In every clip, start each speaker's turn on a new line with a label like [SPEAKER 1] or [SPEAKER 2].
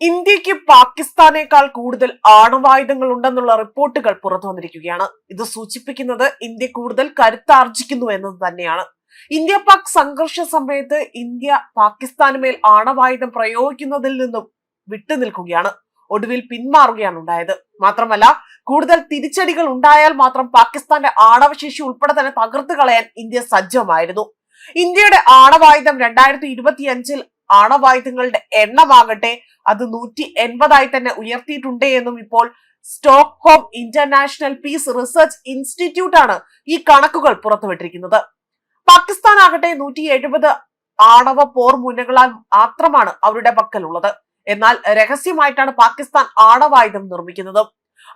[SPEAKER 1] ഇന്ത്യയ്ക്ക് പാകിസ്ഥാനേക്കാൾ കൂടുതൽ ആണവായുധങ്ങൾ ഉണ്ടെന്നുള്ള റിപ്പോർട്ടുകൾ പുറത്തു വന്നിരിക്കുകയാണ് ഇത് സൂചിപ്പിക്കുന്നത് ഇന്ത്യ കൂടുതൽ കരുത്താർജിക്കുന്നു എന്നത് തന്നെയാണ്. ഇന്ത്യ പാക് സംഘർഷ സമയത്ത് ഇന്ത്യ പാകിസ്ഥാന് മേൽ ആണവായുധം പ്രയോഗിക്കുന്നതിൽ നിന്നും വിട്ടുനിൽക്കുകയാണ് ഒടുവിൽ പിന്മാറുകയാണ് ഉണ്ടായത്. മാത്രമല്ല കൂടുതൽ തിരിച്ചടികൾ ഉണ്ടായാൽ മാത്രം പാകിസ്ഥാന്റെ ആണവശേഷി ഉൾപ്പെടെ തന്നെ തകർത്തു കളയാൻ ഇന്ത്യ സജ്ജമായിരുന്നു. ഇന്ത്യയുടെ ആണവായുധം രണ്ടായിരത്തി ഇരുപത്തി അഞ്ചിൽ ആണവായുധങ്ങളുടെ എണ്ണമാകട്ടെ അത് നൂറ്റി എൺപതായി തന്നെ ഉയർത്തിയിട്ടുണ്ട് എന്നും ഇപ്പോൾ Stockholm international peace research institute ആണ് ഈ കണക്കുകൾ പുറത്തുവിട്ടിരിക്കുന്നത്. പാകിസ്ഥാൻ ആകട്ടെ നൂറ്റി എഴുപത് ആണവ പോർ മുനകളാൽ മാത്രമാണ് അവരുടെ പക്കലുള്ളത്. എന്നാൽ രഹസ്യമായിട്ടാണ് പാകിസ്ഥാൻ ആണവായുധം നിർമ്മിക്കുന്നത്.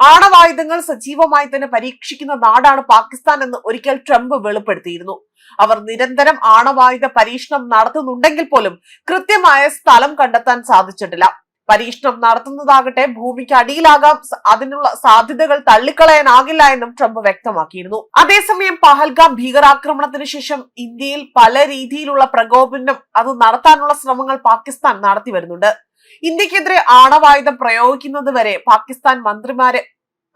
[SPEAKER 1] ആണവായുധങ്ങൾ സജീവമായി തന്നെ പരീക്ഷിക്കുന്ന നാടാണ് പാകിസ്ഥാൻ എന്ന് ഒരിക്കൽ ട്രംപ് വെളിപ്പെടുത്തിയിരുന്നു. അവർ നിരന്തരം ആണവായുധ പരീക്ഷണം നടത്തുന്നുണ്ടെങ്കിൽ പോലും കൃത്യമായ സ്ഥലം കണ്ടെത്താൻ സാധിച്ചിട്ടില്ല. പരീക്ഷണം നടത്തുന്നതാകട്ടെ ഭൂമിക്ക് അടിയിലാകാം അതിനുള്ള സാധ്യതകൾ തള്ളിക്കളയാനാകില്ല എന്നും ട്രംപ് വ്യക്തമാക്കിയിരുന്നു. അതേസമയം പഹൽഗാം ഭീകരാക്രമണത്തിന് ശേഷം ഇന്ത്യയിൽ പല രീതിയിലുള്ള പ്രകോപനം അത് നടത്താനുള്ള ശ്രമങ്ങൾ പാകിസ്ഥാൻ നടത്തി വരുന്നുണ്ട്. ഇന്ത്യക്കെതിരെ ആണവായുധം പ്രയോഗിക്കുന്നത് വരെ പാകിസ്ഥാൻ മന്ത്രിമാരെ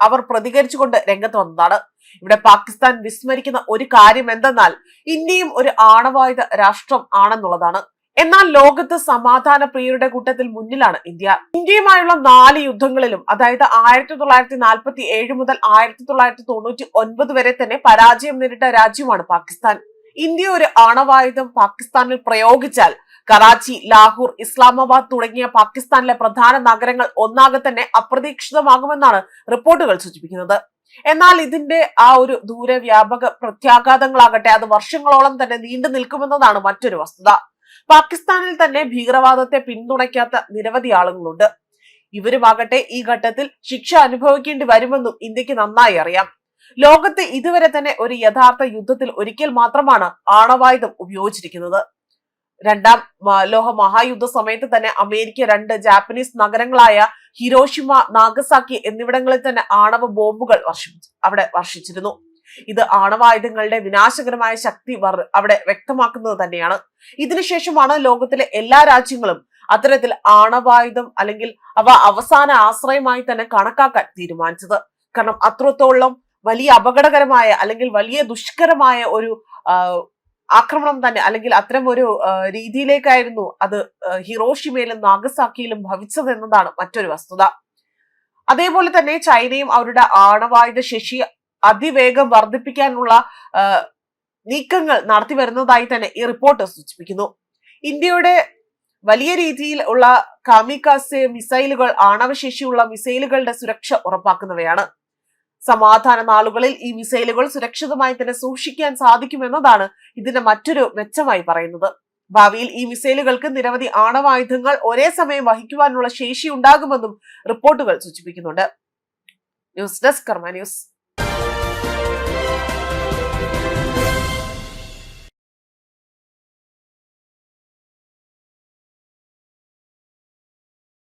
[SPEAKER 1] അവർ പ്രതികരിച്ചുകൊണ്ട് രംഗത്ത് വന്നതാണ്. ഇവിടെ പാകിസ്ഥാൻ വിസ്മരിക്കുന്ന ഒരു കാര്യം എന്തെന്നാൽ ഇന്ത്യയും ഒരു ആണവായുധ രാഷ്ട്രം ആണെന്നുള്ളതാണ്. എന്നാൽ ലോകത്ത് സമാധാന പ്രിയരുടെ കൂട്ടത്തിൽ മുന്നിലാണ് ഇന്ത്യ. ഇന്ത്യയുമായുള്ള നാല് യുദ്ധങ്ങളിലും അതായത് ആയിരത്തി തൊള്ളായിരത്തി നാൽപ്പത്തി ഏഴ് മുതൽ ആയിരത്തി തൊള്ളായിരത്തി തൊണ്ണൂറ്റി ഒൻപത് വരെ തന്നെ പരാജയം നേരിട്ട രാജ്യമാണ് പാകിസ്ഥാൻ. ഇന്ത്യ ഒരു ആണവായുധം പാകിസ്ഥാനിൽ പ്രയോഗിച്ചാൽ കറാച്ചി ലാഹോർ ഇസ്ലാമാബാദ് തുടങ്ങിയ പാകിസ്ഥാനിലെ പ്രധാന നഗരങ്ങൾ ഒന്നാകെ തന്നെ അപ്രതീക്ഷിതമാകുമെന്നാണ് റിപ്പോർട്ടുകൾ സൂചിപ്പിക്കുന്നത്. എന്നാൽ ഇതിന്റെ ആ ഒരു ദൂരവ്യാപക പ്രത്യാഘാതങ്ങളാകട്ടെ അത് വർഷങ്ങളോളം തന്നെ നീണ്ടു നിൽക്കുമെന്നതാണ് മറ്റൊരു വസ്തുത. പാകിസ്ഥാനിൽ തന്നെ ഭീകരവാദത്തെ പിന്തുണയ്ക്കാത്ത നിരവധി ആളുകളുണ്ട്. ഇവരുമാകട്ടെ ഈ ഘട്ടത്തിൽ ശിക്ഷ അനുഭവിക്കേണ്ടി വരുമെന്നും ഇന്ത്യയ്ക്ക് നന്നായി അറിയാം. ലോകത്ത് ഇതുവരെ തന്നെ ഒരു യഥാർത്ഥ യുദ്ധത്തിൽ ഒരിക്കൽ മാത്രമാണ് ആണവായുധം ഉപയോഗിച്ചിരിക്കുന്നത്. രണ്ടാം ലോക മഹായുദ്ധ സമയത്ത് തന്നെ അമേരിക്ക രണ്ട് ജാപ്പനീസ് നഗരങ്ങളായ ഹിരോഷിമ നാഗസാക്കി എന്നിവിടങ്ങളിൽ തന്നെ ആണവ ബോംബുകൾ വർഷിച്ചു അവിടെ വർഷിച്ചിരുന്നു. ഇത് ആണവായുധങ്ങളുടെ വിനാശകരമായ ശക്തി അവിടെ വ്യക്തമാക്കുന്നത് തന്നെയാണ്. ഇതിനുശേഷമാണ് ലോകത്തിലെ എല്ലാ രാജ്യങ്ങളും അത്തരത്തിൽ ആണവായുധം അല്ലെങ്കിൽ അവ അവസാന ആശ്രയമായി തന്നെ കണക്കാക്കാൻ തീരുമാനിച്ചത്. കാരണം അത്രത്തോളം വലിയ അപകടകരമായ അല്ലെങ്കിൽ വലിയ ദുഷ്കരമായ ഒരു ആക്രമണം തന്നെ അല്ലെങ്കിൽ അത്തരം ഒരു രീതിയിലേക്കായിരുന്നു അത് ഹിറോഷിമയിലും നാഗസാക്കിയിലും ഭവിച്ചത് എന്നതാണ് മറ്റൊരു വസ്തുത. അതേപോലെ തന്നെ ചൈനയും അവരുടെ ആണവായുധ ശേഷി അതിവേഗം വർദ്ധിപ്പിക്കാനുള്ള നീക്കങ്ങൾ നടത്തി വരുന്നതായി തന്നെ ഈ റിപ്പോർട്ട് സൂചിപ്പിക്കുന്നു. ഇന്ത്യയുടെ വലിയ രീതിയിൽ ഉള്ള കാമിക്കാസ് മിസൈലുകൾ ആണവശേഷിയുള്ള മിസൈലുകളുടെ സുരക്ഷ ഉറപ്പാക്കുന്നവയാണ്. സമാധാന നാളുകളിൽ ഈ മിസൈലുകൾ സുരക്ഷിതമായി തന്നെ സൂക്ഷിക്കാൻ സാധിക്കുമെന്നതാണ് ഇതിന്റെ മറ്റൊരു മെച്ചമായി പറയുന്നത്. ഭാവിയിൽ ഈ മിസൈലുകൾക്ക് നിരവധി ആണവായുധങ്ങൾ ഒരേ സമയം വഹിക്കുവാനുള്ള ശേഷി ഉണ്ടാകുമെന്നും റിപ്പോർട്ടുകൾ സൂചിപ്പിക്കുന്നുണ്ട്. News desk Karma news.